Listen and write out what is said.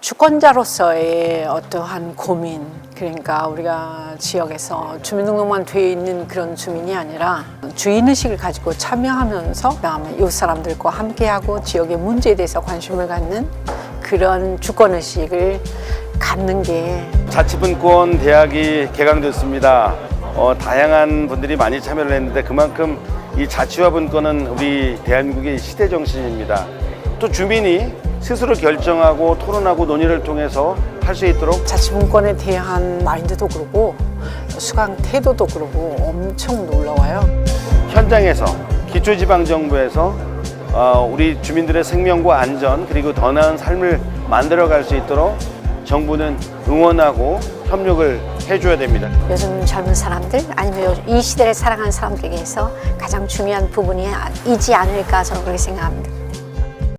주권자로서의 어떠한 고민 그러니까 우리가 지역에서 주민등록만 돼 있는 그런 주민이 아니라 주인의식을 가지고 참여하면서 그다음에 이웃 사람들과 함께하고 지역의 문제에 대해서 관심을 갖는 그런 주권의식을 갖는 게 자치분권 대학이 개강됐습니다. 어, 다양한 분들이 많이 참여를 했는데 그만큼 이 자치와 분권은 우리 대한민국의 시대 정신입니다. 또 주민이 스스로 결정하고 토론하고 논의를 통해서 할 수 있도록 자치분권에 대한 마인드도 그러고 수강 태도도 그러고 엄청 놀라워요. 현장에서 기초지방정부에서 어, 우리 주민들의 생명과 안전 그리고 더 나은 삶을 만들어갈 수 있도록 정부는 응원하고 협력을 해줘야 됩니다. 요즘 젊은 사람들 아니면 요- 이 시대를 살아가는 사람들에게서 가장 중요한 부분이지 않을까 저는 그렇게 생각합니다.